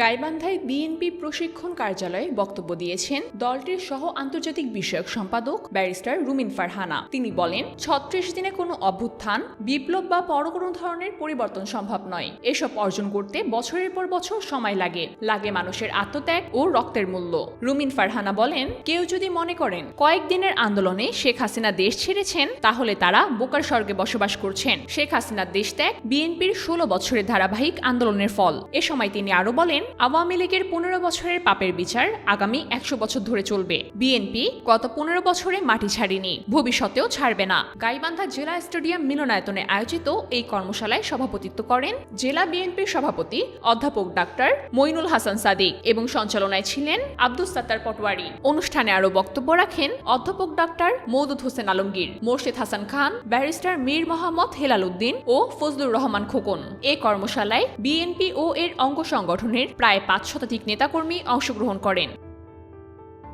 গাইবান্ধায় BNP প্রশিক্ষণ কার্যালয়ে বক্তব্য দিয়েছেন দলটির সহ আন্তর্জাতিক বিষয়ক সম্পাদক ব্যারিস্টার রুমিন ফারহানা। তিনি বলেন, ছত্রিশ দিনে কোনো অভ্যুত্থান, বিপ্লব বা বড় কোনো ধরনের পরিবর্তন সম্ভব নয়। এসব অর্জন করতে বছরের পর বছর সময় লাগে। লাগে মানুষের আত্মত্যাগ ও রক্তের মূল্য। রুমিন ফারহানা বলেন, কেউ যদি মনে করেন কয়েকদিনের আন্দোলনে শেখ হাসিনা দেশ ছেড়েছেন, তাহলে তারা বোকার স্বর্গে বসবাস করছেন। শেখ হাসিনার দেশ ত্যাগ বিএনপির ষোলো বছরের ধারাবাহিক আন্দোলনের ফল। এ সময় তিনি আরও বলেন আওয়ামী লীগের পনেরো বছরের পাপের বিচার আগামী একশো বছর ধরে চলবে। বিএনপি গত পনেরো বছরে মাটি ছাড়েনি, ভবিষ্যতেও ছাড়বে না। গাইবান্ধা জেলা স্টেডিয়াম মিলনায়তনে আয়োজিত এই কর্মশালায় সভাপতিত্ব করেন জেলা বিএনপির সভাপতি অধ্যাপক ডাক্তার মইনুল হাসান সাদিক এবং সঞ্চালনায় ছিলেন আব্দুস সাত্তার পটোয়ারি অনুষ্ঠানে আরও বক্তব্য রাখেন অধ্যাপক ডাক্তার মৌদুদ হোসেন আলমগীর, মোর্শেদ হাসান খান, ব্যারিস্টার মীর মোহাম্মদ হেলাল উদ্দিন ও ফজলুর রহমান খোকন। এ কর্মশালায় বিএনপি ও এর অঙ্গ সংগঠনের প্রায় পাঁচ শতাধিক নেতাকর্মী অংশগ্রহণ করেন।